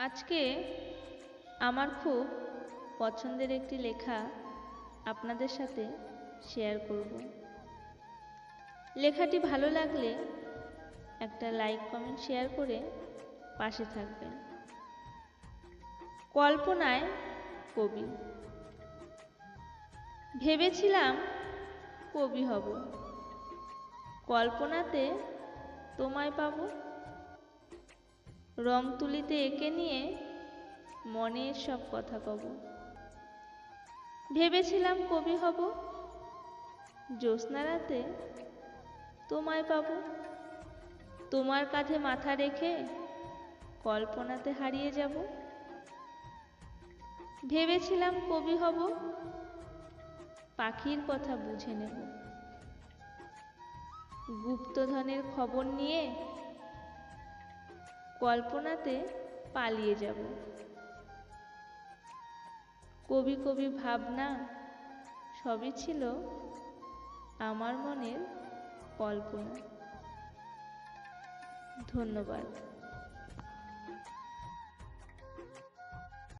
আজকে আমার খুব পছন্দের একটি লেখা আপনাদের সাথে শেয়ার করব। লেখাটি ভালো লাগলে একটা লাইক কমেন্ট শেয়ার করে পাশে থাকবেন। কল্পনায় কবি। ভেবেছিলাম কবি হব। কল্পনাতে তোমায় পাবো রং তুলিতে এঁকে নিয়ে মনের সব কথা কব। ভেবেছিলাম কবি হব, জ্যোৎস্না রাতে তোমায় পাব। তোমার কাঁধে মাথা রেখে কল্পনাতে হারিয়ে যাব। ভেবেছিলাম কবি হব, পাখির কথা বুঝে নেব। গুপ্তধনের খবর নিয়ে কল্পনাতে পালিয়ে যাব। কবি কবি ভাবনা সবই ছিল আমার মনের কল্পনা। ধন্যবাদ।